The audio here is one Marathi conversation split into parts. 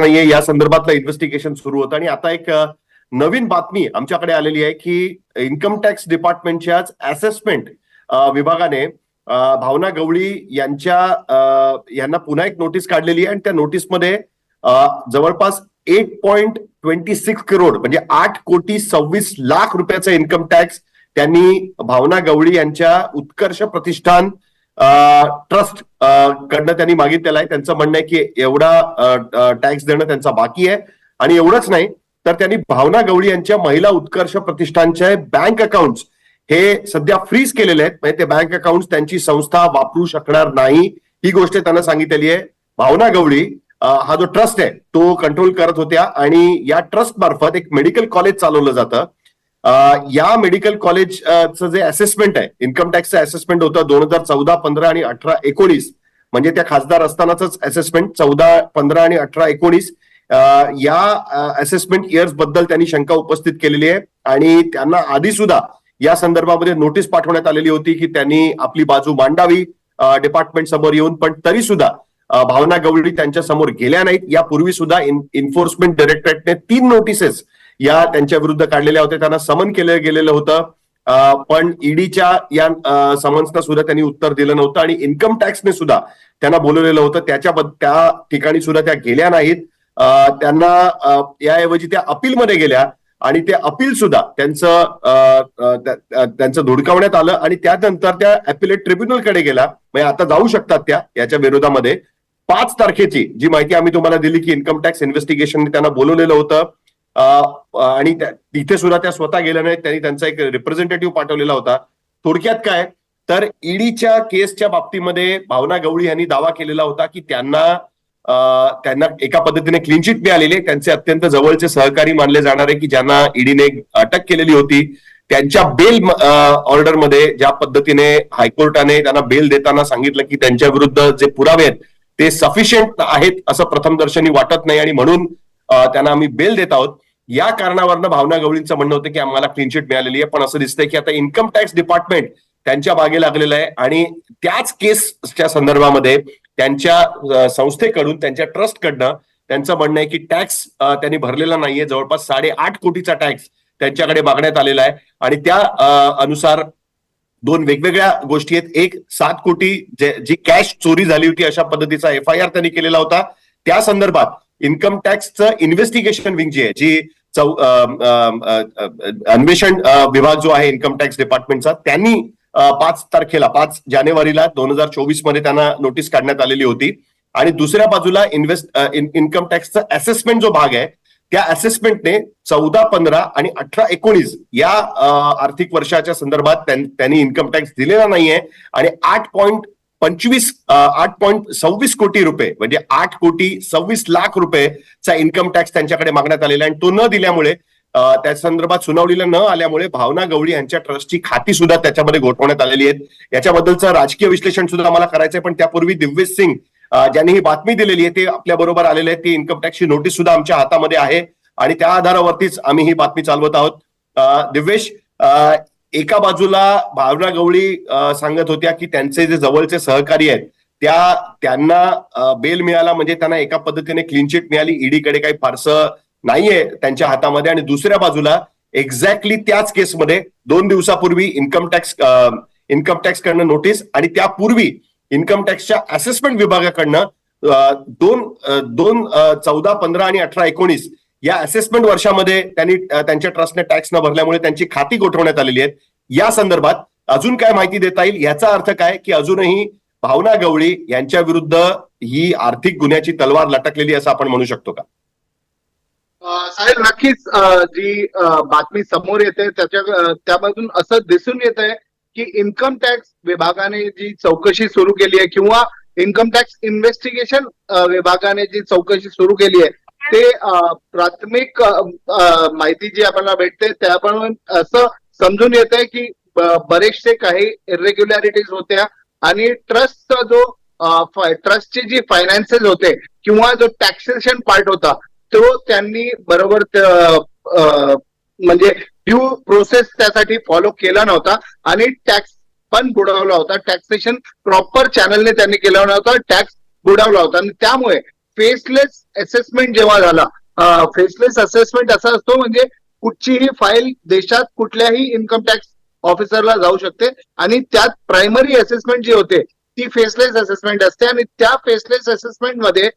नाहीये. या संदर्भातलं इन्व्हेस्टिगेशन सुरू होतं. आणि आता एक नवीन बातमी आमच्याकडे आलेली आहे की इन्कम टॅक्स डिपार्टमेंटच्याच असेसमेंट विभागाने भावना गवळी यांच्या यांना पुन्हा एक नोटीस काढलेली आहे. आणि त्या नोटीसमध्ये जवळपास eight point twenty six crore म्हणजे आठ कोटी सव्वीस लाख रुपयाचा इन्कम टॅक्स त्यांनी भावना गवळी यांच्या उत्कर्ष प्रतिष्ठान ट्रस्ट कडनं त्यांनी मागितलेला आहे. त्यांचं म्हणणं आहे की एवढा टॅक्स देणं त्यांचा बाकी आहे. आणि एवढंच नाही तर त्यांनी भावना गवळी यांच्या महिला उत्कर्ष प्रतिष्ठानचे बँक अकाउंट हे सध्या फ्रीज केलेले आहेत. म्हणजे ते बँक अकाउंट त्यांची संस्था वापरू शकणार नाही ही गोष्ट त्यांना सांगितलेली आहे. भावना गवळी हा जो ट्रस्ट आहे तो कंट्रोल करत होत्या. आणि या ट्रस्ट मार्फत एक मेडिकल कॉलेज चालवलं जातं. या मेडिकल कॉलेजचं जे असेसमेंट आहे इन्कम टॅक्सचं असेसमेंट होतं दोन हजार चौदा पंधरा आणि अठरा एकोणीस. म्हणजे त्या खासदार असतानाच असेसमेंट चौदा पंधरा आणि अठरा एकोणीस. या असेसमेंट इयर्सबद्दल त्यांनी शंका उपस्थित केलेली आहे. आणि त्यांना आधी सुद्धा या संदर्भामध्ये नोटीस पाठवण्यात आलेली होती की त्यांनी आपली बाजू मांडावी डिपार्टमेंट समोर येऊन. पण तरी सुद्धा भावना गवळी त्यांच्यासमोर गेल्या नाहीत. यापूर्वी सुद्धा इन्फोर्समेंट डायरेक्टरेटने तीन नोटिसेस या त्यांच्या विरुद्ध काढलेल्या होत्या त्यांना समन केलं गेलेलं होतं. पण ईडीच्या या समन्सना सुद्धा त्यांनी उत्तर दिलं नव्हतं आणि इन्कम टॅक्सने सुद्धा त्यांना बोलवलेलं होतं. त्याच्या त्या ठिकाणी सुद्धा त्या गेल्या नाहीत. त्यांना याऐवजी त्या अपीलमध्ये गेल्या आणि ते अपील सुद्धा त्यांचं अ, त्यांचं धुडकावण्यात आलं आणि त्यानंतर त्या अपिलेट ट्रिब्युनलकडे गेला. म्हणजे आता जाऊ शकतात त्या याच्या विरोधामध्ये. पाच तारखेची जी माहिती आम्ही तुम्हाला दिली की इन्कम टॅक्स इन्व्हेस्टिगेशनने त्यांना बोलवलेलं होतं. आणि तिथे सुद्धा त्या स्वतः गेल्या नाहीत त्यांनी त्यांचा एक रिप्रेझेंटेटिव्ह पाठवलेला होता. थोडक्यात काय तर ईडीच्या केसच्या बाबतीमध्ये भावना गवळी यांनी दावा केलेला होता की त्यांना त्यांना एका पद्धतीने क्लीन चिट त्यांचे अत्यंत जवळचे सहकारी मानले जाणारे की ज्यांना ईडीने अटक केलेली होती. त्यांच्या बेल ऑर्डरमध्ये ज्या पद्धतीने हायकोर्टाने त्यांना बेल देताना सांगितलं की त्यांच्या विरुद्ध जे पुरावे आहेत ते सफिशियंट आहेत असं प्रथमदर्शनी वाटत नाही आणि म्हणून त्यांना आम्ही बेल देत आहोत. या कारणावरनं भावना गवळींचं म्हणणं होतं की आम्हाला क्लीन चिट मिळालेली आहे. पण असं दिसतंय की आता इन्कम टॅक्स डिपार्टमेंट त्यांच्या मागे लागलेलं आहे आणि त्याच केसच्या संदर्भामध्ये त्यांच्या संस्थेकडून त्यांच्या ट्रस्टकडनं त्यांचं म्हणणं आहे की टॅक्स त्यांनी भरलेला नाहीये. जवळपास साडेआठ कोटीचा टॅक्स त्यांच्याकडे मागण्यात आलेला आहे. आणि त्या अनुसार दोन वेगवेगळ्या गोष्टी आहेत. एक सात कोटी जे- जी कॅश चोरी झाली होती अशा पद्धतीचा एफ आय आर त्यांनी केलेला होता. त्या संदर्भात इन्कम टॅक्सचं इन्व्हेस्टिगेशन विंग जी आहे जी चौ अन्वेषण विभाग जो आहे इन्कम टॅक्स डिपार्टमेंटचा त्यांनी पाच तारखेला पाच जानेवारीला दोन हजार चोवीसमध्ये त्यांना नोटीस काढण्यात आलेली होती. आणि दुसऱ्या बाजूला इन्व्हेस्ट इन्कम टॅक्सचा असेसमेंट जो भाग आहे त्या असेसमेंटने चौदा पंधरा आणि अठरा एकोणीस या आर्थिक वर्षाच्या संदर्भात त्यांनी इन्कम टॅक्स दिलेला नाहीये. आणि आठ पॉईंट पंचवीस आठ पॉईंट सव्वीस कोटी रुपये म्हणजे आठ कोटी सव्वीस लाख रुपयेचा इन्कम टॅक्स त्यांच्याकडे मागण्यात आलेला आहे. आणि तो न दिल्यामुळे त्या संदर्भात सुनावणीला न आल्यामुळे भावना गवळी यांच्या ट्रस्टची खाती सुद्धा त्याच्यामध्ये गोठवण्यात आलेली आहेत. याच्याबद्दलचं राजकीय विश्लेषण सुद्धा आम्हाला करायचंय पण त्यापूर्वी दिव्येश सिंग ज्यांनी ही बातमी दिलेली आहे ते आपल्या बरोबर आलेले आहेत. ती इन्कम टॅक्सची नोटीस सुद्धा आमच्या हातामध्ये आहे. आणि त्या आधारावरतीच आम्ही ही बातमी चालवत आहोत. दिव्येश एका बाजूला भावना गवळी सांगत होत्या की त्यांचे जे जवळचे सहकारी आहेत त्या त्यांना बेल मिळाला म्हणजे त्यांना एका पद्धतीने क्लीन चिट मिळाली. ईडीकडे काही फारसं नाहीये त्यांच्या हातामध्ये. आणि दुसऱ्या बाजूला एक्झॅक्टली त्याच केसमध्ये दोन दिवसापूर्वी इन्कम टॅक्स इन्कम टॅक्स कडनं नोटीस आणि त्यापूर्वी इन्कम टॅक्सच्या असेसमेंट विभागाकडनं दोन दोन चौदा पंधरा आणि अठरा एकोणीस या असेसमेंट वर्षामध्ये त्यांनी त्यांच्या ट्रस्टने टॅक्स न भरल्यामुळे त्यांची खाती गोठवण्यात आलेली आहेत. या संदर्भात अजून काय माहिती देता येईल? याचा अर्थ काय? की अजूनही भावना गवळी यांच्या विरुद्ध ही आर्थिक गुन्ह्याची तलवार लटकलेली असं आपण म्हणू शकतो का? साहेब नक्कीच जी बातमी समोर येते त्याच्या त्यामधून असं दिसून येत आहे की इन्कम टॅक्स विभागाने जी चौकशी सुरू केली आहे किंवा इन्कम टॅक्स इन्व्हेस्टिगेशन विभागाने जी चौकशी सुरू केली आहे ते प्राथमिक माहिती जी आपल्याला भेटते त्याप्रमाणे असं समजून येत आहे की बरेचसे काही इरेग्युलॅरिटीज होत्या आणि ट्रस्टचा जो ट्रस्टचे जी फायनान्सेस होते किंवा जो टॅक्सेशन पार्ट होता तो त्यांनी बरोबर म्हणजे ड्यू प्रोसेस त्यासाठी फॉलो केला नव्हता आणि टॅक्स पण बुडवला होता. टॅक्सेशन प्रॉपर चॅनलने त्यांनी केला नव्हता टॅक्स बुडवला होता. आणि त्यामुळे फेसलेस असेसमेंट जेव्हा झाला फेसलेस असेसमेंट असा असतो म्हणजे कुठचीही फाईल देशात कुठल्याही इन्कम टॅक्स ऑफिसरला जाऊ शकते आणि त्यात प्रायमरी असेसमेंट जी होते ती फेसलेस असेसमेंट असते आणि त्या फेसलेस असेसमेंटमध्ये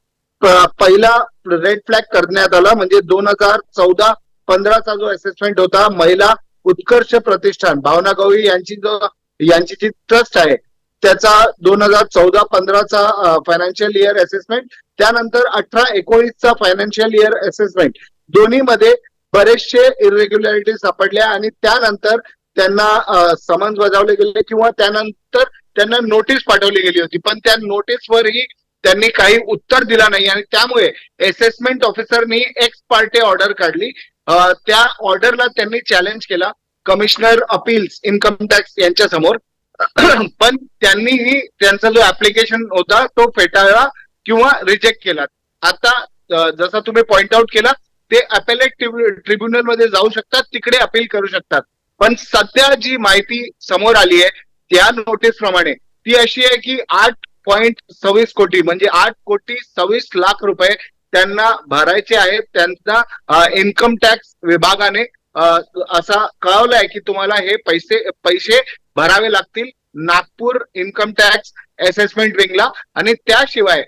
पहिला रेड फ्लॅग करण्यात आला म्हणजे दोन हजार चौदा पंधराचा जो असेसमेंट होता महिला उत्कर्ष प्रतिष्ठान भावना गवळी यांची जो यांची जी ट्रस्ट आहे त्याचा दोन हजार चौदा पंधराचा फायनान्शियल इयर असेसमेंट त्यानंतर अठरा एकोणीसचा फायनान्शियल इयर असेसमेंट दोन्हीमध्ये बरेचसे इरेग्युलॅरिटी सापडल्या आणि त्यानंतर त्यांना समन्स बजावले गेले किंवा त्यानंतर त्यांना नोटीस पाठवली गेली होती. पण त्या नोटीसवरही त्यांनी काही उत्तर दिला नाही आणि त्यामुळे असेसमेंट ऑफिसरनी एक्स पार्टी ऑर्डर काढली. त्या ऑर्डरला त्यांनी चॅलेंज केला. कमिशनर अपील्स इन्कम टॅक्स यांच्या समोर पण त्यांनीही त्यांचा जो ऍप्लिकेशन होता तो फेटाळला किंवा रिजेक्ट केला. आता जसा तुम्ही पॉइंट आउट केला ते अपेलेट ट्रिब्युनलमध्ये जाऊ शकतात तिकडे अपील करू शकतात. पण सध्या जी माहिती समोर आली आहे त्या नोटीस प्रमाणे ती अशी आहे की आठ पॉइंट सव्वीस कोटी म्हणजे आठ कोटी सव्वीस लाख रुपये त्यांना भरायचे आहेत त्यांना इन्कम टॅक्स विभागाने असा कळवलंय की तुम्हाला हे पैसे पैसे भरावे लागतील नागपूर इन्कम टॅक्स असेसमेंट विंगला आणि त्याशिवाय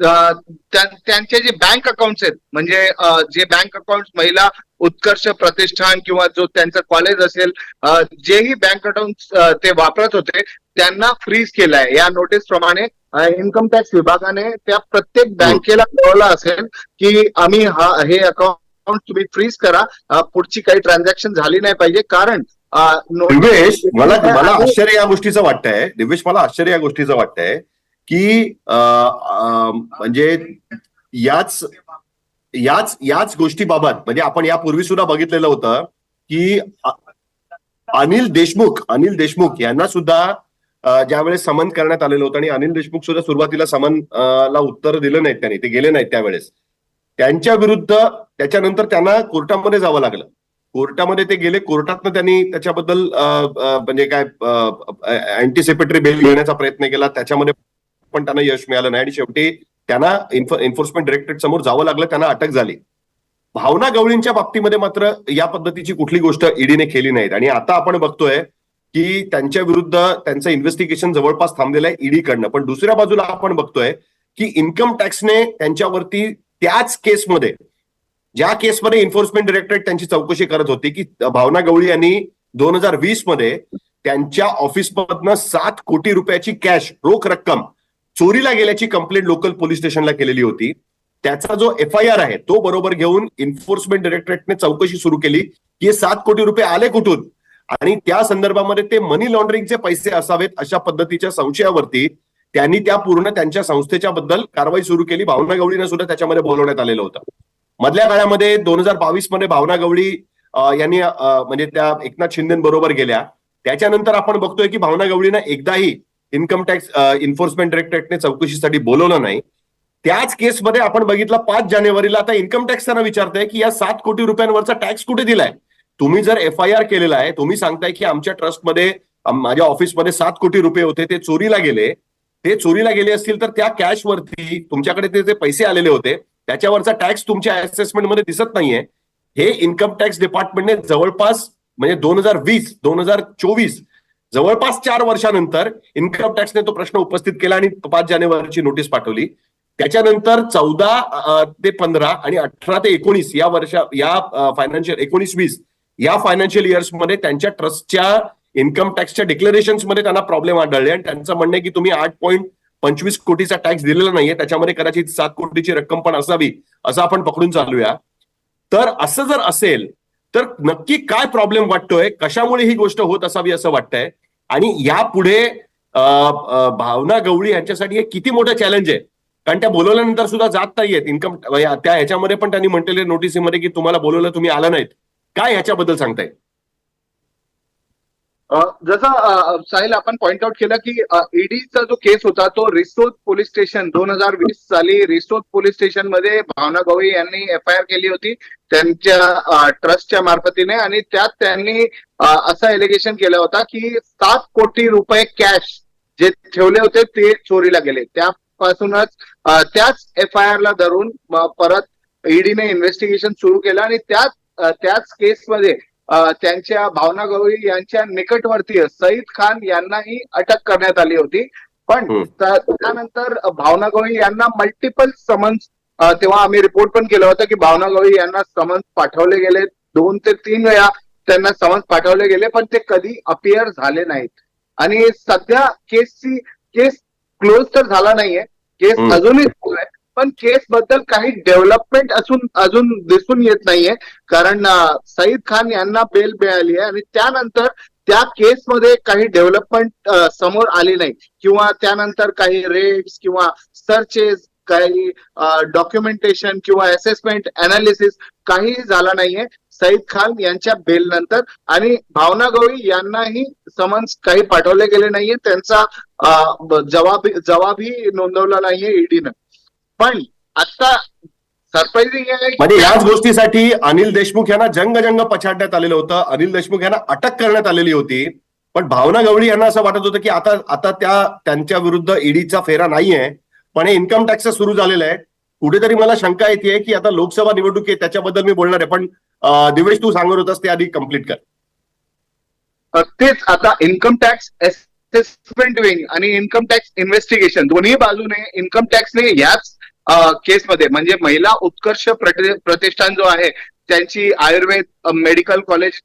त्यांचे जे बँक अकाउंट्स आहेत म्हणजे जे बँक अकाउंट महिला उत्कर्ष प्रतिष्ठान किंवा जो त्यांचं कॉलेज असेल जेही बँक अकाउंट ते वापरत होते त्यांना फ्रीज केलाय. या नोटीस प्रमाणे इन्कम टॅक्स विभागाने त्या प्रत्येक बँकेला कळवलं असेल की आम्ही हा हे अकाउंट तुम्ही फ्रीज करा. पुढची काही ट्रान्झॅक्शन झाली नाही पाहिजे. कारण दिवेश मला मला आश्चर्य या गोष्टीचं वाटतंय. दिवेश मला आश्चर्य या गोष्टीचं वाटतंय की म्हणजे याच याच याच गोष्टीबाबत म्हणजे आपण यापूर्वी सुद्धा बघितलेलं होतं की अनिल देशमुख अनिल देशमुख यांना सुद्धा ज्यावेळेस समन करण्यात आलेलं होतं आणि अनिल देशमुख सुद्धा सुरुवातीला समन ला उत्तर दिलं नाहीत त्यांनी ते गेले नाहीत त्यावेळेस. त्यांच्या विरुद्ध त्याच्यानंतर त्यांना कोर्टामध्ये जावं लागलं. कोर्टामध्ये ते गेले. कोर्टातनं त्यांनी त्याच्याबद्दल म्हणजे काय अँटीसिपेटरी बेल घेण्याचा प्रयत्न केला. त्याच्यामध्ये पण त्यांना यश मिळालं नाही. आणि शेवटी त्यांना एन्फोर्समेंट डायरेक्टरेट समोर जावं लागलं. त्यांना अटक झाली. भावना गवळींच्या बाबतीमध्ये मात्र या पद्धतीची कुठली गोष्ट ईडीने केली नाहीत. आणि आता आपण बघतोय की त्यांच्या विरुद्ध त्यांचं इन्व्हेस्टिगेशन जवळपास थांबलेलं आहे ईडी कडनं पण दुसऱ्या बाजूला आपण बघतोय की इन्कम टॅक्सने त्यांच्यावरती त्याच केसमध्ये ज्या केसमध्ये एन्फोर्समेंट डिरेक्टरेट त्यांची चौकशी करत होती की भावना गवळी यांनी दोन हजार वीसमध्ये त्यांच्या ऑफिसमधनं सात कोटी रुपयाची कॅश रोख रक्कम चोरीला गेल्याची कंप्लेंट लोकल पोलीस स्टेशनला केलेली होती. त्याचा जो एफ आय आर आहे तो बरोबर घेऊन एन्फोर्समेंट डिरेक्टरेटने चौकशी सुरू केली की हे सात कोटी रुपये आले कुठून? आणि त्या संदर्भामध्ये ते मनी लॉन्ड्रिंगचे पैसे असावेत अशा पद्धतीच्या संशयावरती त्यांनी त्या पूर्ण त्यांच्या संस्थेच्या बद्दल कारवाई सुरू केली. भावना गवळीनं सुद्धा त्याच्यामध्ये बोलवण्यात आलेलं होतं. मधल्या काळामध्ये दोन हजार बावीसमध्ये भावना गवळी यांनी म्हणजे त्या एकनाथ शिंदेबरोबर गेल्या. त्याच्यानंतर आपण बघतोय की भावना गवळीनं एकदाही इन्कम टॅक्स इन्फोर्समेंट डायरेक्टरेटने चौकशीसाठी बोलवलं नाही. त्याच केसमध्ये आपण बघितलं पाच जानेवारीला आता इन्कम टॅक्स त्यांना विचारताय की या सात कोटी रुपयांवरचा टॅक्स कुठे दिलाय? तुम्ही जर एफ आय आर केलेला आहे तुम्ही सांगताय की आमच्या ट्रस्टमध्ये माझ्या ऑफिसमध्ये सात कोटी रुपये होते ते चोरीला गेले. ते चोरीला गेले असतील तर त्या कॅश वरती तुमच्याकडे ते जे पैसे आलेले होते त्याच्यावरचा टॅक्स तुमच्या असेसमेंटमध्ये दिसत नाहीये. हे इन्कम टॅक्स डिपार्टमेंटने जवळपास म्हणजे दोन हजार वीस दोन हजार चोवीस जवळपास चार वर्षानंतर इन्कम टॅक्सने तो प्रश्न उपस्थित केला आणि पाच जानेवारीची नोटीस पाठवली. त्याच्यानंतर चौदा ते पंधरा आणि अठरा ते एकोणीस या वर्षा या फायनान्शियल एकोणीस वीस या फायनान्शियल इयर्समध्ये त्यांच्या ट्रस्टच्या इन्कम टॅक्सच्या डिक्लेरेशनमध्ये त्यांना प्रॉब्लेम आढळले. आणि त्यांचं म्हणणं की तुम्ही आठ पॉईंट पंचवीस कोटीचा टॅक्स दिलेला नाहीये त्याच्यामध्ये कदाचित सात कोटीची रक्कम पण असावी असं आपण पकडून चालूया. तर असं जर असेल तर नक्की काय प्रॉब्लेम वाटतोय? कशामुळे ही गोष्ट होत असावी असं वाटतंय? आणि यापुढे पुढे भावना गवळी यांच्यासाठी हे किती मोठं चॅलेंज आहे? कारण त्या बोलवल्यानंतर सुद्धा जात नाहीयेत. इन्कम त्या ह्याच्यामध्ये पण त्यांनी म्हटलेले नोटिसीमध्ये की तुम्हाला बोलवलं तुम्ही आला नाहीत. काय ह्याच्याबद्दल सांगताय? जसं साहिल आपण पॉइंट आउट केलं की ईडीचा जो केस होता तो रिसोद पोलीस स्टेशन दोन हजार वीस साली रिसोद पोलीस स्टेशनमध्ये भावना गवई यांनी एफ आय आर केली होती. त्यांच्या ट्रस्टच्या मार्फतीने आणि त्यात त्यांनी असं एलिगेशन केलं होता की सात कोटी रुपये कॅश जे ठेवले होते ते चोरीला गेले. त्यापासूनच त्याच एफ आय आर ला धरून परत ईडीने इन्व्हेस्टिगेशन सुरू केलं आणि त्याच त्याच केसमध्ये त्यांच्या भावना गवळी यांच्या निकटवर्तीय सईद खान यांनाही अटक करण्यात आली होती. पण त्यानंतर भावना गवळी यांना मल्टिपल समन्स तेव्हा आम्ही रिपोर्ट पण केलं होतं की भावना गवळी यांना समन्स पाठवले गेले. दोन ते तीन वेळा त्यांना समन्स पाठवले गेले पण ते कधी अपियर झाले नाहीत. आणि सध्या केसची केस क्लोज तर झाला नाहीये. केस. अजूनही सुरू आहे. पण केस बद्दल काही डेव्हलपमेंट असून अजून दिसून येत नाहीये. कारण सईद खान यांना बेल मिळाली आहे आणि त्यानंतर त्या केसमध्ये काही डेव्हलपमेंट समोर आली नाही. किंवा त्यानंतर काही रेड्स किंवा सर्चेस काही डॉक्युमेंटेशन किंवा असेसमेंट अनालिसिस काहीही झाला नाहीये. सईद खान यांच्या बेल नंतर आणि भावना गवळी यांनाही समन्स काही पाठवले गेले नाहीये. त्यांचा जवाब जवाबही जबाबही नोंदवला नाहीये ईडीनं पण आता सरप्राइझिंग आहे म्हणजे याच गोष्टीसाठी अनिल देशमुख यांना जंग जंग पछाडण्यात आलेलं होतं. अनिल देशमुख यांना अटक करण्यात आलेली होती. पण भावना गवळी यांना असं वाटत होतं की आता आता त्या त्यांच्या विरुद्ध ईडीचा फेरा नाहीये. पण हे इन्कम टॅक्स सुरू झालेलं आहे. कुठेतरी मला शंका येते की आता लोकसभा निवडणूक आहे त्याच्याबद्दल मी बोलणार आहे. पण दिवेश तू सांगत होतास ते आधी कंप्लीट कर. तेच आता इन्कम टॅक्स असेसमेंट विंग आणि इन्कम टॅक्स इन्व्हेस्टिगेशन दोन्ही बाजूने इन्कम टॅक्सने याच केसमध्ये. म्हणजे महिला उत्कर्ष प्रति- प्रतिष्ठान जो आहे त्यांची आयुर्वेद मेडिकल कॉलेज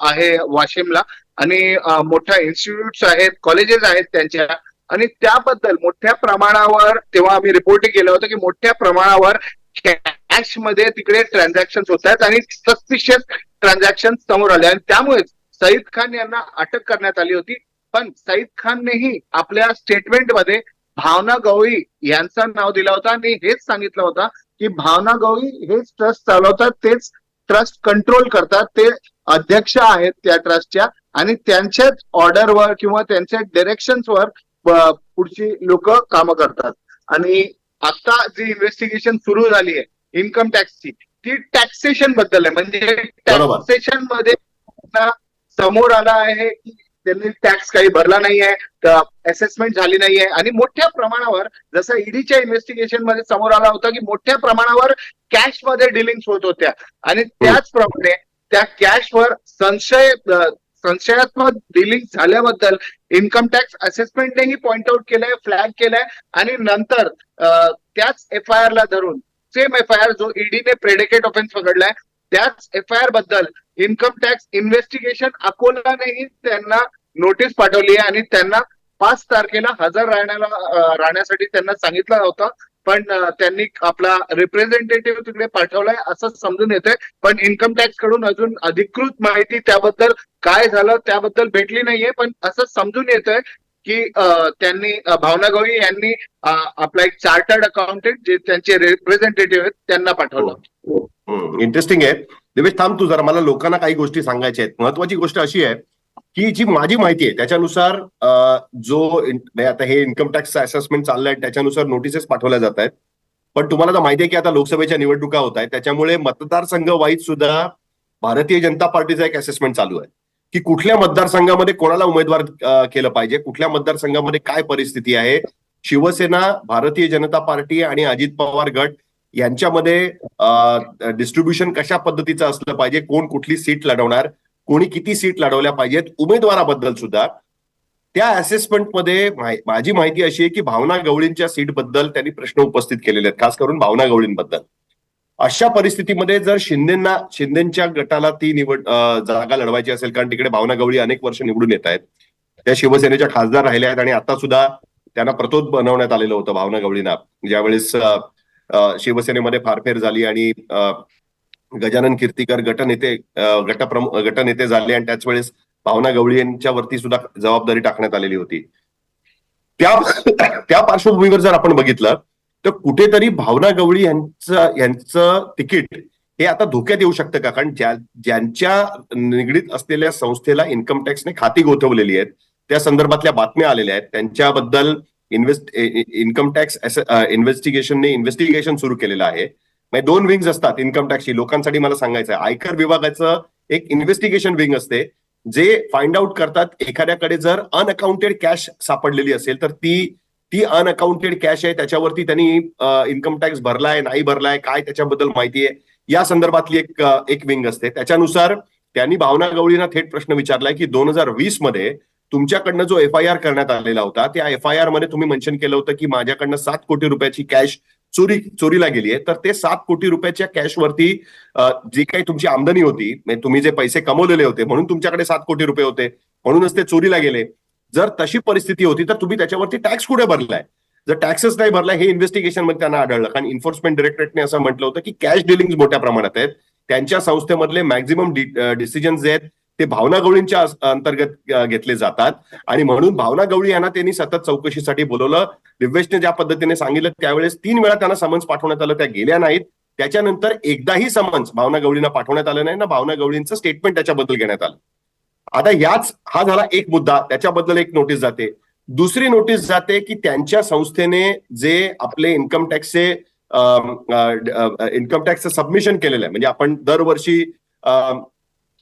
आहे वाशिमला. आणि मोठ्या इन्स्टिट्यूट्स आहेत कॉलेजेस आहेत त्यांच्या. आणि त्याबद्दल मोठ्या प्रमाणावर तेव्हा आम्ही रिपोर्टिंग केलं होतं की मोठ्या प्रमाणावर कॅशमध्ये तिकडे ट्रान्झॅक्शन होत आहेत आणि सस्पिशियस ट्रान्झॅक्शन समोर आले. आणि त्यामुळेच सईद खान यांना अटक करण्यात आली होती. पण सईद खाननेही आपल्या स्टेटमेंटमध्ये भावना गवळी यांचं नाव दिलं होतं. आणि हेच सांगितलं होतं की भावना गवळी हेच ट्रस्ट चालवतात तेच ट्रस्ट कंट्रोल करतात. ते अध्यक्ष आहेत त्या ट्रस्टच्या आणि त्यांच्याच ऑर्डरवर किंवा त्यांच्या डिरेक्शन्सवर पुढची लोक कामं करतात. आणि आता जी इन्व्हेस्टिगेशन सुरू झाली आहे इन्कम टॅक्सची ती टॅक्सेशनबद्दल आहे. म्हणजे. टॅक्सेशनमध्ये समोर आला आहे की त्यांनी टॅक्स काही भरला नाहीये असेसमेंट झाली नाहीये. आणि मोठ्या प्रमाणावर जसं ईडीच्या इन्व्हेस्टिगेशनमध्ये समोर आला होता की मोठ्या प्रमाणावर कॅशमध्ये डिलिंग्स होत होत्या. आणि त्याचप्रमाणे त्या कॅशवर संशय संशयात्मक डिलिंग झाल्याबद्दल इन्कम टॅक्स असेसमेंटनेही पॉइंट आउट केलंय फ्लॅग केलंय. आणि नंतर त्याच एफ आय आर ला धरून सेम एफ आय आर जो ईडीने प्रेडिकेट ऑफेन्स पकडलाय त्याच एफ आय आरबद्दल इन्कम टॅक्स इन्व्हेस्टिगेशन अकोलानेही त्यांना नोटीस पाठवली आहे आणि त्यांना पाच तारखेला हजर राहण्याला राहण्यासाठी त्यांना सांगितलं होतं. पण त्यांनी आपला रिप्रेझेंटेटिव्ह तिकडे पाठवलाय असं समजून येतंय. पण इन्कम टॅक्सकडून अजून अधिकृत माहिती त्याबद्दल काय झालं त्याबद्दल भेटली नाहीये. पण असं समजून येतंय की त्यांनी भावना गवळी यांनी आपला एक चार्टर्ड अकाउंटंट जे त्यांचे रिप्रेझेंटेटिव्ह आहेत त्यांना पाठवलं. हो, हो. इंटरेस्टिंग आहे. देवेश थांब तू जरा. मला लोकांना काही गोष्टी सांगायच्या आहेत. महत्वाची गोष्ट अशी आहे की जी माझी माहिती आहे त्याच्यानुसार जो आता हे इन्कम टॅक्स असेसमेंट चाललंय त्याच्यानुसार नोटिसेस पाठवल्या जात आहेत. पण तुम्हाला तर माहिती आहे की आता लोकसभेच्या निवडणुका होत आहेत. त्याच्यामुळे मतदारसंघ वाईज सुद्धा भारतीय जनता पार्टीचा एक असेसमेंट चालू आहे. की कुठल्या मतदारसंघामध्ये कोणाला उमेदवार केलं पाहिजे? कुठल्या मतदारसंघामध्ये काय परिस्थिती आहे? शिवसेना भारतीय जनता पार्टी आणि अजित पवार गट यांच्यामध्ये डिस्ट्रीब्युशन कशा पद्धतीचं असलं पाहिजे कोण कुठली सीट लढवणार कोणी किती सीट लढवल्या पाहिजेत उमेदवाराबद्दल सुद्धा. त्या असेसमेंटमध्ये माझी माहिती अशी आहे की भावना गवळींच्या सीटबद्दल त्यांनी प्रश्न उपस्थित केलेले आहेत खास करून भावना गवळींबद्दल. अशा परिस्थितीमध्ये जर शिंदेना शिंदेच्या गटाला ती निवड जागा लढवायची असेल कारण तिकडे भावना गवळी अनेक वर्ष निवडून येत आहेत. त्या शिवसेनेच्या खासदार राहिल्या आहेत आणि आता सुद्धा त्यांना प्रतोद बनवण्यात आलेलं होतं भावना गवळींना. ज्यावेळेस शिवसेनेमध्ये फारफेर झाली आणि गजानन कीर्तीकर गटनेते गटप्रमुख गटनेते झाले आणि त्याच वेळेस भावना गवळी यांच्यावरती सुद्धा जबाबदारी टाकण्यात आलेली होती. त्या त्या पार्श्वभूमीवर जर आपण बघितलं तर कुठेतरी भावना गवळी यांचं यांचं तिकीट हे आता धोक्यात येऊ शकतं का? कारण ज्या ज्यांच्या निगडीत असलेल्या संस्थेला इन्कम टॅक्सने खाती गोठवलेली आहेत त्या संदर्भातल्या बातम्या आलेल्या आहेत. त्यांच्याबद्दल इन्व्हेस्ट इन्कम टॅक्स इन्व्हेस्टिगेशनने इन्व्हेस्टिगेशन सुरू केलेलं आहे. म्हणजे दोन विंग्स असतात इन्कम टॅक्सची लोकांसाठी मला सांगायचं आहे आयकर विभागाचं एक इन्व्हेस्टिगेशन विंग असते जे फाइंड आउट करतात एखाद्याकडे जर अनअकाउंटेड कॅश सापडलेली असेल तर ती ती अनअकाउंटेड कॅश आहे त्याच्यावरती त्यांनी इन्कम टॅक्स भरलाय नाही भरलाय काय त्याच्याबद्दल माहिती आहे या संदर्भातली एक एक विंग असते. त्याच्यानुसार त्यांनी भावना गवळींना थेट प्रश्न विचारलाय की दोन हजार वीसमध्ये तुमच्याकडनं जो एफ आय आर करण्यात आलेला होता त्या एफ आय आरमध्ये तुम्ही मेन्शन केलं होतं की माझ्याकडनं सात कोटी रुपयाची कॅश चोरी चोरीला गेली आहे. तर ते सात कोटी रुपयाच्या कॅशवरती जी काही तुमची आमदनी होती म्हणजे तुम्ही जे पैसे कमवलेले होते म्हणून तुमच्याकडे सात कोटी रुपये होते म्हणूनच ते चोरीला गेले. जर तशी परिस्थिती होती तर तुम्ही त्याच्यावरती टॅक्स कुठे भरलाय? जर टॅक्सेस नाही भरलाय हे इन्व्हेस्टिगेशनमध्ये त्यांना आढळलं. कारण इन्फोर्समेंट डिरेक्टरेटने असं म्हटलं होतं की कॅश डिलिंग मोठ्या प्रमाणात आहेत. त्यांच्या संस्थेमधले मॅक्झिमम डिसिजन जे आहेत ते भावना गवळींच्या अंतर्गत घेतले जातात. आणि म्हणून भावना गवळी यांना त्यांनी सतत चौकशीसाठी बोलवलं. दिव्येशने ज्या पद्धतीने सांगितलं त्यावेळेस तीन वेळा त्यांना समन्स पाठवण्यात आलं त्या गेल्या नाहीत. त्याच्यानंतर एकदाही समन्स भावना गवळींना पाठवण्यात आलं नाही. ना भावना गवळींचं स्टेटमेंट त्याच्याबद्दल घेण्यात आलं. आता याच हा झाला एक मुद्दा. त्याच्याबद्दल एक नोटीस जाते. दुसरी नोटीस जाते की त्यांच्या संस्थेने जे आपले इन्कम टॅक्सचे इन्कम टॅक्सचं सबमिशन केलेलं आहे. म्हणजे आपण दरवर्षी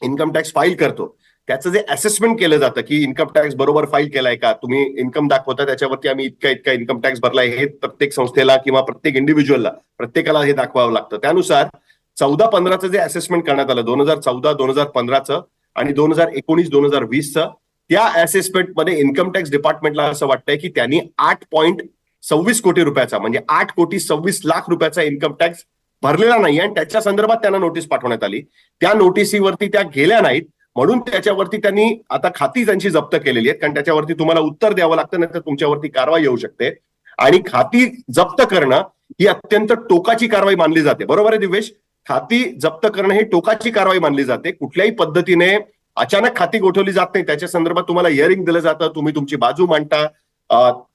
इन्कम टॅक्स फाईल करतो. त्याचं जे असेसमेंट केलं जातं की इन्कम टॅक्स बरोबर फाईल केलाय का? तुम्ही इन्कम दाखवता त्याच्यावरती आम्ही इतका इतका इन्कम टॅक्स भरलाय. हे प्रत्येक संस्थेला किंवा प्रत्येक इंडिव्हिज्युअलला प्रत्येकाला हे दाखवावं लागतं. त्यानुसार चौदा पंधराचं जे असेसमेंट करण्यात आलं दोन हजार चौदा दोन हजार पंधराचं आणि दोन हजार एकोणीस दोन हजार वीसचं त्या असेसमेंटमध्ये इन्कम टॅक्स डिपार्टमेंटला असं वाटतंय की त्यांनी आठ पॉईंट सव्वीस कोटी रुपयाचा म्हणजे आठ कोटी सव्वीस लाख रुपयाचा इन्कम टॅक्स भरलेला नाही आणि त्याच्या संदर्भात त्यांना नोटीस पाठवण्यात आली. त्या नोटीसीवरती त्या गेल्या नाहीत. म्हणून त्याच्यावरती त्यांनी आता खाती त्यांची जप्त केलेली आहेत. कारण त्याच्यावरती तुम्हाला उत्तर द्यावं लागतं नाही तर तुमच्यावरती कारवाई येऊ शकते. आणि खाती जप्त करणं ही अत्यंत टोकाची कारवाई मानली जाते. बरोबर आहे दिवेश खाती जप्त करणं ही टोकाची कारवाई मानली जाते. कुठल्याही पद्धतीने अचानक खाती गोठवली जात नाही. त्याच्या संदर्भात तुम्हाला हिअरिंग दिलं जातं. तुम्ही तुमची बाजू मांडता.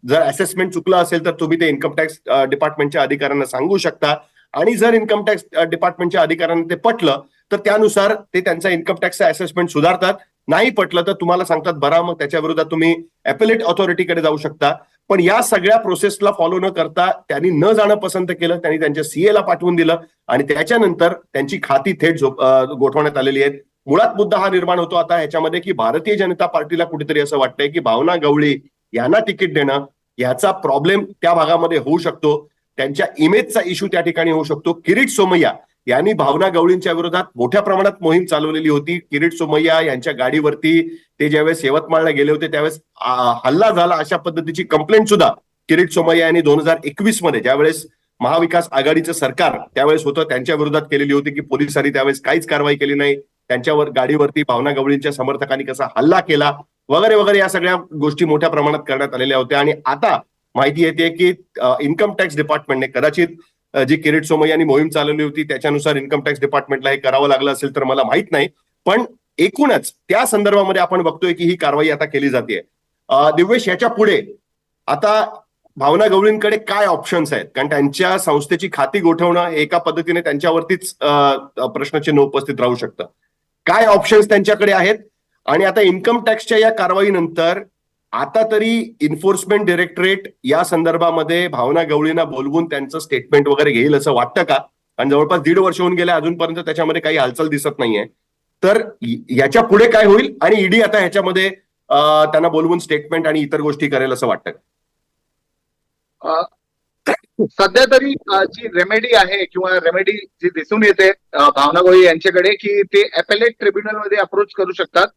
जर असेसमेंट चुकलं असेल तर तुम्ही ते इन्कम टॅक्स डिपार्टमेंटच्या अधिकाऱ्यांना सांगू शकता. आणि जर इन्कम टॅक्स डिपार्टमेंटच्या अधिकाऱ्यांना ते पटलं तर त्यानुसार ते त्यांचा इन्कम टॅक्सचा असेसमेंट सुधारतात. नाही पटलं तर तुम्हाला सांगतात बरा मग त्याच्या विरोधात तुम्ही अपेलेट ऑथॉरिटीकडे जाऊ शकता. पण या सगळ्या प्रोसेसला फॉलो न करता त्यांनी न जाणं पसंत केलं त्यांनी त्यांच्या सीए ला पाठवून दिलं आणि त्याच्यानंतर त्यांची खाती थेट झोप- गोठवण्यात आलेली आहेत. मुळात मुद्दा हा निर्माण होतो आता ह्याच्यामध्ये की भारतीय जनता पार्टीला कुठेतरी असं वाटतंय की भावना गवळी यांना तिकीट देणं याचा प्रॉब्लेम त्या भागामध्ये होऊ शकतो. त्यांच्या इमेजचा इश्यू त्या ठिकाणी होऊ शकतो. किरीट सोमय्या यांनी भावना गवळींच्या विरोधात मोठ्या प्रमाणात मोहीम चालवलेली होती. किरीट सोमय्या यांच्या गाडीवरती ते ज्यावेळेस यवतमाळला गेले होते त्यावेळेस हल्ला झाला अशा पद्धतीची कंप्लेंट सुद्धा किरीट सोमय्या यांनी दोन हजार एकवीसमध्ये ज्यावेळेस महाविकास आघाडीचं सरकार त्यावेळेस होतं त्यांच्या विरोधात केलेली होती की पोलिसांनी त्यावेळेस काहीच कारवाई केली नाही. त्यांच्यावर गाडीवरती भावना गवळींच्या समर्थकांनी कसा हल्ला केला वगैरे वगैरे या सगळ्या गोष्टी मोठ्या प्रमाणात करण्यात आलेल्या होत्या. आणि आता माहिती येते की इन्कम टॅक्स डिपार्टमेंटने कदाचित जी किरीट सोमय्या यांनी मोहीम चालवली होती त्याच्यानुसार इन्कम टॅक्स डिपार्टमेंटला हे करावं लागलं असेल तर मला माहीत नाही. पण एकूणच त्या संदर्भामध्ये आपण बघतोय की ही कारवाई आता केली जाते. दिव्येश याच्यापुढे आता भावना गवळींकडे काय ऑप्शन्स आहेत? कारण त्यांच्या संस्थेची खाती गोठवणं एका पद्धतीने त्यांच्यावरतीच प्रश्नचिन्ह उपस्थित राहू शकतं. काय ऑप्शन्स त्यांच्याकडे आहेत? आणि आता इन्कम टॅक्सच्या या कारवाईनंतर आता तरी इन्फोर्समेंट डिरेक्टरेट या संदर्भामध्ये भावना गवळींना बोलवून त्यांचं स्टेटमेंट वगैरे घेईल असं वाटतं का? आणि जवळपास दीड वर्ष होऊन गेले अजूनपर्यंत त्याच्यामध्ये काही हालचाल दिसत नाहीये. तर याच्यापुढे काय होईल? आणि ईडी आता ह्याच्यामध्ये त्यांना बोलवून स्टेटमेंट आणि इतर गोष्टी करेल असं वाटतं. का? सध्या तरी जी रेमेडी आहे किंवा रेमेडी जी दिसून येते भावना गोळी यांच्याकडे की ते अपेलेट ट्रिब्युनलमध्ये अप्रोच करू शकतात.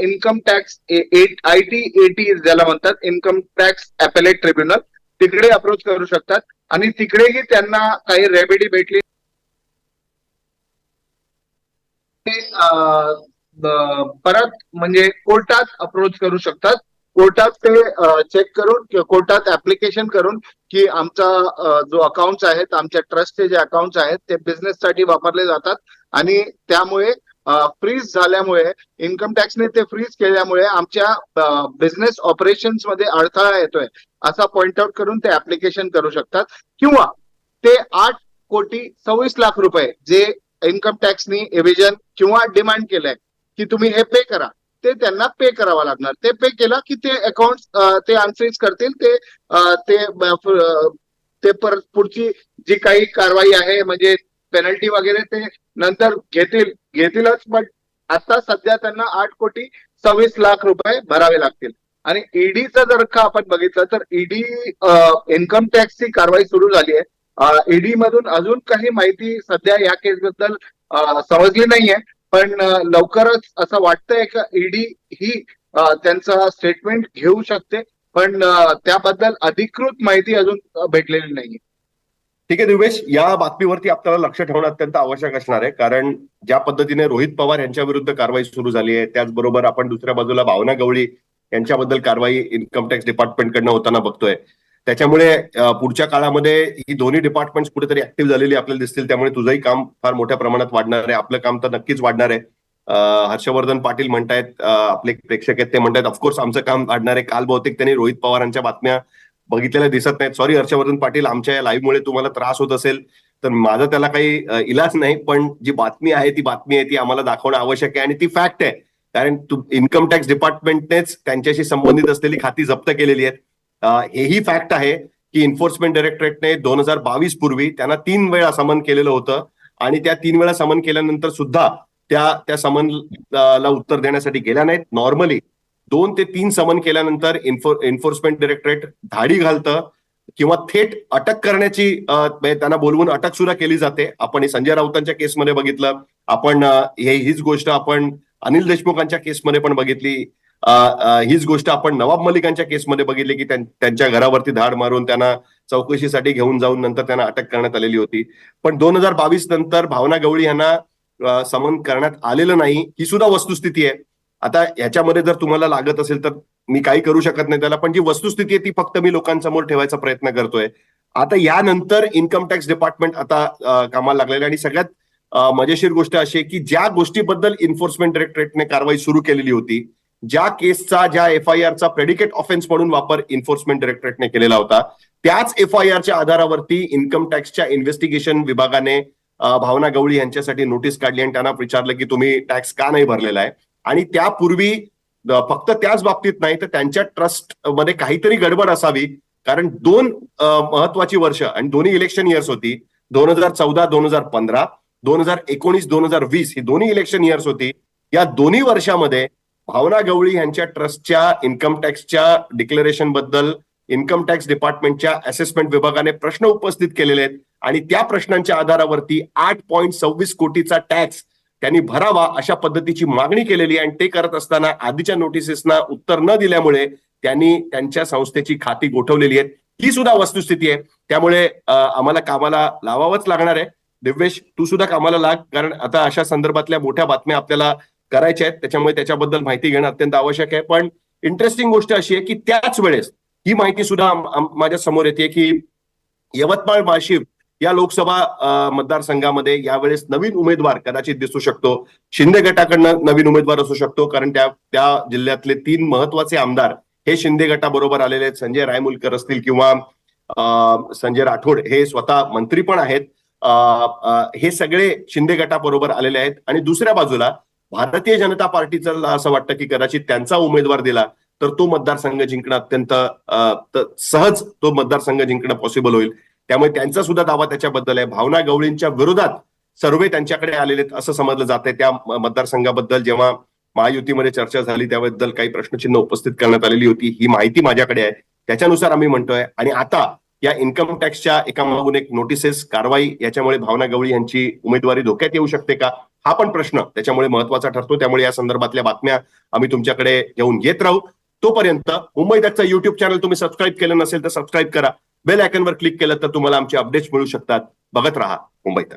Income tax I T AT ज्याला म्हणतात इन्कम टॅक्स अपेलेट ट्रिब्युनल तिकडे अप्रोच करू शकतात. आणि तिकडेही त्यांना काही रेमेडी भेटली. परत म्हणजे कोर्टात अप्रोच करू शकतात. कोर्टात ते चेक करून किंवा कोर्टात ऍप्लिकेशन करून की आमचा जो अकाउंट आहेत आमच्या ट्रस्टचे जे अकाउंट आहेत ते बिझनेस साठी वापरले जातात. आणि त्यामुळे फ्रीज झाल्यामुळे इन्कम टॅक्सने ते फ्रीज केल्यामुळे आमच्या बिझनेस ऑपरेशन्समध्ये अडथळा येतोय असा पॉइंट आउट करून ते ऍप्लिकेशन करू शकतात. किंवा ते आठ कोटी सव्वीस लाख रुपये जे इन्कम टॅक्सनी एव्हिजन किंवा डिमांड केलंय की तुम्ही हे पे करा ते त्यांना पे करावं लागणार. ते पे केला की ते अकाउंट ते अनफ्रीज करतील ते ते ते परत पुढची जी काही कारवाई आहे म्हणजे पेनल्टी वगैरे ते नंतर घेतील घेतीलच पण आता सध्या त्यांना आठ कोटी सव्वीस लाख रुपये भरावे लागतील. आणि ईडीचं जर का आपण बघितलं तर ईडी इन्कम टॅक्सची कारवाई सुरू झाली आहे. ईडी मधून अजून काही माहिती सध्या या केसबद्दल बद्दल समजली नाहीये पण लवकरच असं वाटतंय का ईडी ही त्यांचं स्टेटमेंट घेऊ शकते पण त्याबद्दल अधिकृत माहिती अजून भेटलेली नाहीये. ठीक आहे दिवेश या बातमीवरती आपल्याला लक्ष ठेवणं अत्यंत आवश्यक असणार आहे. कारण ज्या पद्धतीने रोहित पवार यांच्या विरुद्ध कारवाई सुरू झाली आहे त्याचबरोबर आपण दुसऱ्या बाजूला भावना गवळी यांच्याबद्दल कारवाई इन्कम टॅक्स डिपार्टमेंटकडनं होताना बघतोय. त्याच्यामुळे पुढच्या काळामध्ये ही दोन्ही डिपार्टमेंट कुठेतरी ऍक्टिव्ह झालेली आपल्याला दिसतील. त्यामुळे तुझंही काम फार मोठ्या प्रमाणात वाढणार आहे. आपलं काम तर नक्कीच वाढणार आहे. हर्षवर्धन पाटील म्हणतायत आपले प्रेक्षक आहेत ते म्हणतायत ऑफकोर्स आमचं काम वाढणार आहे. काल बहुतेक त्यांनी रोहित पवारांच्या बातम्या बघितलेल्या दिसत नाहीत. सॉरी हर्षवर्धन पाटील आमच्या या लाईव्हमुळे तुम्हाला त्रास होत असेल तर माझा त्याला काही इलाज नाही पण जी बातमी आहे ती बातमी आहे ती आम्हाला दाखवणं आवश्यक आहे आणि ती फॅक्ट आहे. कारण इन्कम टॅक्स डिपार्टमेंटनेच त्यांच्याशी संबंधित असलेली खाती जप्त केलेली आहेत. हेही फॅक्ट आहे की एन्फोर्समेंट डायरेक्टरेटने दोन हजार बावीस पूर्वी त्यांना तीन वेळा समन केलेलं होतं आणि त्या तीन वेळा समन केल्यानंतर सुद्धा त्या त्या समन ला उत्तर देण्यासाठी गेल्या नाहीत. नॉर्मली दोन ते तीन समन केल्यानंतर एन्फोर्समेंट डायरेक्टरेट धाडी घालतं किंवा थेट अटक करण्याची म्हणजे त्यांना बोलवून अटक सुद्धा केली जाते. आपण हे संजय राऊतांच्या केसमध्ये बघितलं. आपण हे हीच गोष्ट आपण अनिल देशमुखांच्या केसमध्ये पण बघितली. हीच गोष्ट आपण नवाब मलिकांच्या केसमध्ये बघितली की त्यांच्या घरावरती धाड मारून त्यांना चौकशीसाठी घेऊन जाऊन नंतर त्यांना अटक करण्यात आलेली होती. पण दोन हजार बावीस नंतर भावना गवळी यांना समन करण्यात आलेलं नाही. ही सुद्धा वस्तुस्थिती आहे. आता याच्यामध्ये जर तुम्हाला लागत असेल तर मी काही करू शकत नाही त्याला पण जी वस्तुस्थिती आहे ती फक्त मी लोकांसमोर ठेवायचा प्रयत्न करतोय. आता यानंतर इन्कम टॅक्स डिपार्टमेंट आता कामाला लागलेलं आहे आणि सगळ्यात मजेशीर गोष्ट अशी आहे की ज्या गोष्टीबद्दल इन्फोर्समेंट डायरेक्टरेटने कारवाई सुरू केलेली होती ज्या केसचा ज्या एफ आय आरचा प्रेडिकेट ऑफेन्स म्हणून वापर इन्फोर्समेंट डायरेक्टरेटने केलेला होता त्याच एफ आय आरच्या आधारावरती इन्कम टॅक्सच्या इन्व्हेस्टिगेशन विभागाने भावना गवळी यांच्यासाठी नोटीस काढली आणि त्यांना विचारलं की तुम्ही टॅक्स का नाही भरलेला आहे? आणि त्यापूर्वी फक्त त्याच बाबतीत नाही तर त्यांच्या ट्रस्टमध्ये काहीतरी गडबड असावी. कारण दोन महत्वाची वर्ष आणि दोन्ही इलेक्शन इयर्स होती. दोन हजार चौदा दोन हजार पंधरा दोन हजार एकोणीस दोन हजार वीस ही दोन्ही इलेक्शन इयर्स होती. या दोन्ही वर्षामध्ये भावना गवळी यांच्या ट्रस्टच्या इन्कम टॅक्सच्या डिक्लेरेशनबद्दल इन्कम टॅक्स डिपार्टमेंटच्या असेसमेंट विभागाने प्रश्न उपस्थित केलेले आहेत. आणि त्या प्रश्नांच्या आधारावरती आठ पॉईंट सव्वीस कोटीचा टॅक्स त्यांनी भरावा अशा पद्धतीची मागणी केलेली आणि ते करत असताना आधीच्या नोटिसेसना उत्तर न दिल्यामुळे त्यांनी त्यांच्या संस्थेची खाती गोठवलेली आहेत. ही सुद्धा वस्तुस्थिती आहे. त्यामुळे आम्हाला कामाला लावावंच लागणार आहे. दिव्येश तू सुद्धा कामाला लाग कारण आता अशा संदर्भातल्या मोठ्या बातम्या आपल्याला करायच्या आहेत. त्याच्यामुळे त्याच्याबद्दल माहिती घेणं अत्यंत आवश्यक आहे. पण इंटरेस्टिंग गोष्ट अशी आहे की त्याच वेळेस ही माहिती सुद्धा माझ्यासमोर येते की यवतमाळ वाशिम या लोकसभा मतदारसंघामध्ये यावेळेस नवीन उमेदवार कदाचित दिसू शकतो. शिंदे गटाकडनं नवीन उमेदवार असू शकतो कारण त्या त्या जिल्ह्यातले तीन महत्त्वाचे आमदार हे शिंदे गटाबरोबर आलेले आहेत. संजय रायमुलकर असतील किंवा अ, संजय राठोड हे स्वतः मंत्री पण आहेत. हे सगळे शिंदे गटाबरोबर आलेले आहेत. आणि दुसऱ्या बाजूला भारतीय जनता पार्टीचं असं वाटतं की कदाचित त्यांचा उमेदवार दिला तर तो मतदारसंघ जिंकणं अत्यंत सहज तो मतदारसंघ जिंकणं पॉसिबल होईल. त्यामुळे त्यांचा सुद्धा दावा त्याच्याबद्दल आहे. भावना गवळींच्या विरोधात सर्वे त्यांच्याकडे आलेले आहेत असं समजलं जात आहे त्या मतदारसंघाबद्दल जेव्हा महायुतीमध्ये चर्चा झाली त्याबद्दल काही प्रश्नचिन्ह उपस्थित करण्यात आलेली होती. ही माहिती माझ्याकडे आहे. त्याच्यानुसार आम्ही म्हणतोय. आणि आता या इन्कम टॅक्सच्या एका मागून एक नोटिसेस कारवाई याच्यामुळे भावना गवळी यांची उमेदवारी धोक्यात येऊ शकते का? हा पण प्रश्न त्याच्यामुळे महत्त्वाचा ठरतो. त्यामुळे या संदर्भातल्या बातम्या आम्ही तुमच्याकडे घेऊन येत राहू. तोपर्यंत मुंबई तकचा युट्यूब चॅनल तुम्ही सबस्क्राईब केलं नसेल तर सबस्क्राईब करा. बेल आयकनवर क्लिक केलं तर तुम्हाला आमचे अपडेट्स मिळू शकतात. बघत राहा मुंबईत